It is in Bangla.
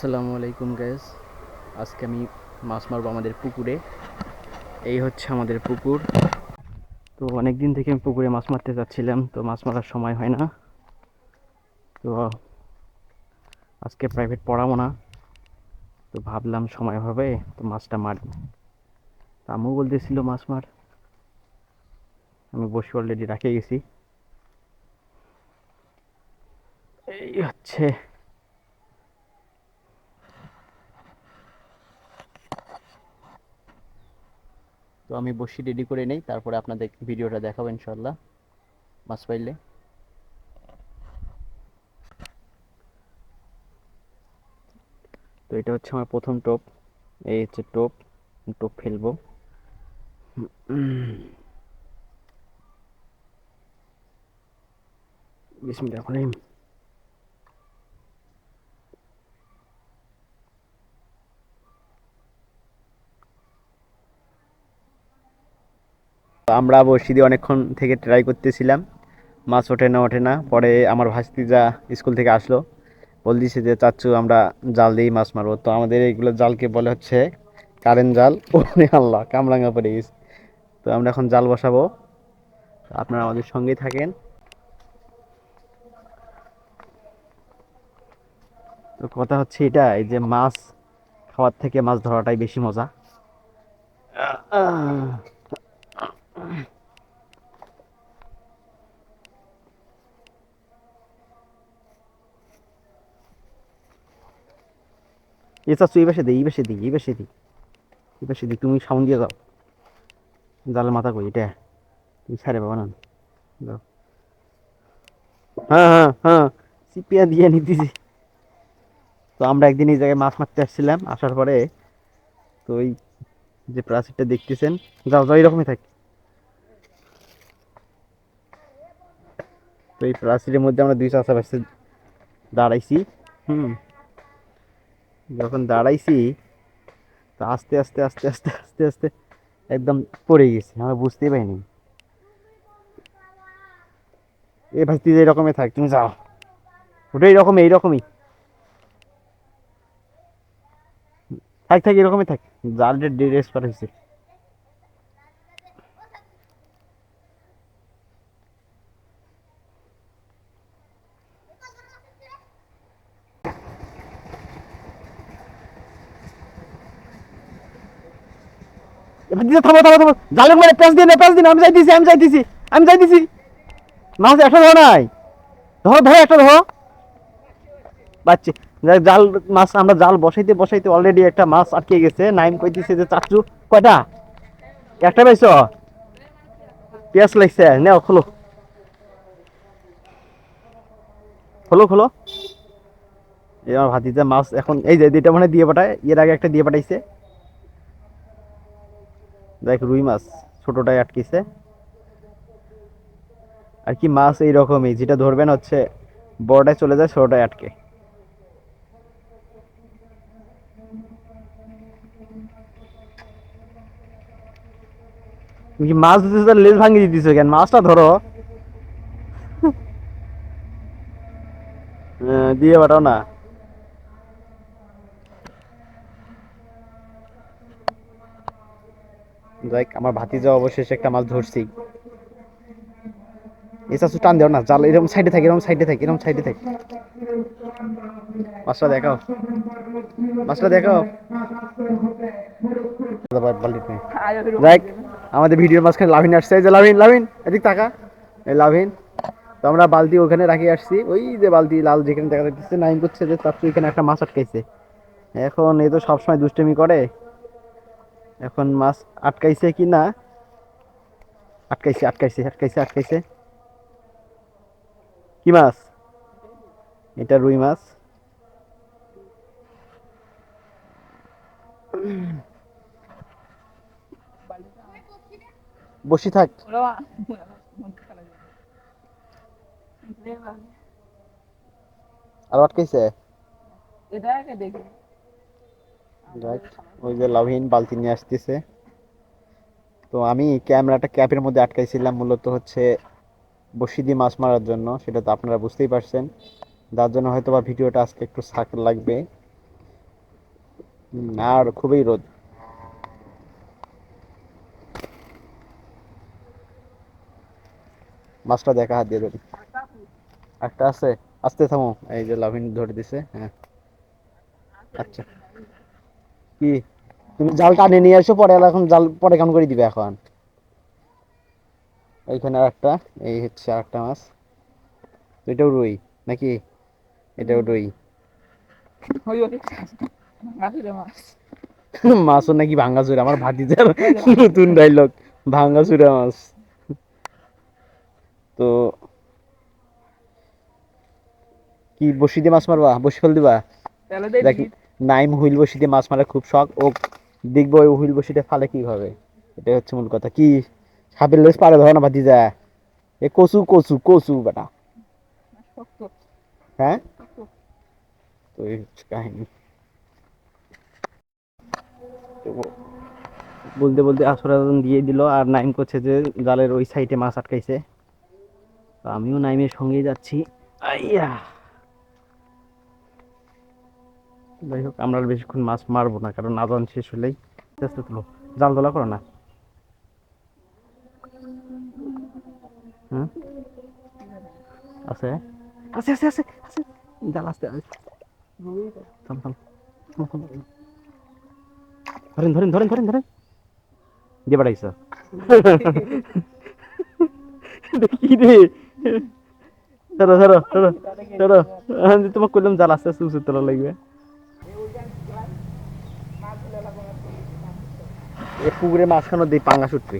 আসসালামু আলাইকুম গ্যাস আজকে আমি মাছ মারবো আমাদের পুকুরে। এই হচ্ছে আমাদের পুকুর। তো অনেক দিন থেকে আমি পুকুরে মাছ মারতে যাচ্ছিলাম, তো মাছ মারার সময় হয় না। তো আজকে প্রাইভেট পড়াবো না। তো ভাবলাম সময় হবে, তো মাছটা মারি। তো আম্মু বলতেছিল মাছ মার। আমি বসে অলরেডি রাখে গেছি। এই হচ্ছে তো আমি বসি রেডি করে নেই, তারপরে আপনাদের ভিডিওটা দেখাবো ইনশাল্লাহ মাছ পাইলে। তো এটা হচ্ছে আমার প্রথম টোপ, এই হচ্ছে টোপ টোপ ফেলব। বিসমিল্লাহির আমরা বসি দিয়ে অনেকক্ষণ থেকে ট্রাই করতেছিলাম। মাছ ওঠে না ওঠে না। পরে আমার ভাস্তিজা স্কুল থেকে আসলো বল দিছে যে চাচ্ছু আমরা জাল দিয়েই মাছ মারবো। তো আমাদের এইগুলো জালকে বলে হচ্ছে কারেন্ট জাল। ওরে আল্লাহ কামরাঙ্গা পড়ে গেছে। তো আমরা এখন জাল বসাবো। আপনারা আমাদের সঙ্গেই থাকেন। তো কথা হচ্ছে এটা এই যে মাছ খাওয়ার থেকে মাছ ধরাটাই বেশি মজা। এ চাচ্ছু, এই পাশে দিই এই পাশে দিই এই পাশে দিই এই পাশে দিই তুমি সাউন্ড দিয়ে দাও। জালের মাথা কই, এটা? তুমি ছাড়ে বাবা না। দাও। হ্যাঁ হ্যাঁ হ্যাঁ সিপিয়া দিয়ে নিতেছি। তো আমরা একদিন এই জায়গায় মাছ মারতে আসছিলাম, আসার পরে তো ওই যে প্রাচীরটা দেখতেছেন, যাও যাও, এরকমই থাকি। তো এই প্রাচীরের মধ্যে আমরা দুই চাষা পাশে দাঁড়াইছি, হুম। যখন দাঁড়াইছি, তো আস্তে আস্তে আস্তে আস্তে আস্তে আস্তে একদম পড়ে গেছি, আমরা বুঝতেই পারিনি। এ ভাই, তুই এরকমই থাক, তুমি যাও। ওটা এইরকম এইরকমই। থাক থাক, এরকমই থাক। জালটা ড্রেস করা থামো থামো থামো। জালের মানে পেঁচ দিন আমি যাইতেছি আমি যাইতেছি আমি যাইতেছি। মাছ একটা ধরো নাই। ধরো ধরো একটা ধরো। বাচ্চা জাল মাছ, আমরা জাল বসাইতে বসাইতে অলরেডি একটা মাছ আটকে গেছে। নাইম কইতেছে যে চাচু কয়টা? একটা পাইছ? পেঁয়াজ লাগছে, নেও, খোলো। খোলো খোলো। এই আমার মাছ এখন, এই যে, দুইটা মানে দিয়ে পাঠায়। এর আগে একটা দিয়ে পাঠাইছে। দেখ রুই মাছ ছোটটাই আটকিছে। আর কি মাছ এইরকমই যেটা ধরবেন হচ্ছে বড়টায় চলে যায় ছোটটায় আটকে। কি মাছ দিতেছো তার লেজ ভাঙিয়ে দিতেছো কেন? মাছটা ধরো। হ্যাঁ, দিয়ে পাঠাও না। দেখ আমার ভাতিজা অবশেষে একটা মাছ ধরছি। এসা টান দেও না, জাল এরকম সাইডে থাকে, এরকম সাইডে থাকে, এরকম সাইডে থাকে। মাছটা দেখাও। মাছটা দেখাও। দেখ আমাদের ভিডিওর মাঝখানে লাভিন আসছে। এই যে লাভিন লাভিন, এদিক টাকা এই লাভিন, তো আমরা বালতি ওখানে রাখি আসছি। ওই যে বালতি লাল যেখানে দেখা যাচ্ছে নাইন করছে যে তার এখানে একটা মাছ আটকাইছে। এখন এই তো সবসময় দুষ্টামি করে। এখন মাছ আটকাইছে কি না? আটকাইছে আটকাইছে আটকাইছে আটকাইছে। কি মাছ? এটা রুই মাছ। বসি থাক। আর আটকাইছে? দেখ। ওই যে লাভিন বালতি নিয়ে আসতেছে। তো আমি ক্যামেরাটা ক্যাপের মধ্যে আটকাইছিলাম, মূলত হচ্ছে বসি দিয়ে মাছ মারার জন্য, সেটা তো আপনারা বুঝতেই পারছেন। যার জন্য হয়তো বা ভিডিওটা আজকে একটু সাক লাগবে। আর খুবই রোদ। মাছটা দেখা, হাত দিয়ে ধরি। একটা আছে? আস্তে থামো। এই যে লাভিন ধরে দিছে হ্যাঁ। আচ্ছা। কি? তুমি জাল টানে নিয়ে এসো পরে এখন জাল পরে কেমন করে দিবে এখন। এইখানে একটা এই হচ্ছে মাছ। এটাও রুই নাকি? এটাও রুই। মাছও নাকি ভাঙ্গাচুরা আমার ভাতিজার নতুন ডাইলগ ভাঙ্গাচুরা মাছ। তো কি বসি দিয়ে মাছ মারবা? বসি ফেল দিবা? দেখি। নাইম হুইল বসি দিয়ে মাছ মারার খুব শখ ও দেখব ওই হুইল বসিটা ফালে কীভাবে? এটাই হচ্ছে মূল কথা। কি? সাপের লেজ পারে ধরে না ভাতিজা। এ কচু কচু কচু বেটা। হ্যাঁ? তো এই হচ্ছে কাহিনী। বলতে বলতে আশ্রয়ন দিয়ে দিল আর নাইম করছে যে জালের ওই সাইডে মাছ আটকাইছে। আমিও নাইমের সঙ্গেই যাচ্ছি। আইয়া! যাই হোক, আমরা বেশিক্ষণ মাছ মারবো না, কারণ আজান শেষ হলেই চেষ্টা তুলো। জাল তোলা করো না। তোমাকে করলাম জাল আস্তে আস্তে উঁচু তোলা লাগবে। পুকুরে মাঝখানে দিই পাঙ্গাস উঠবে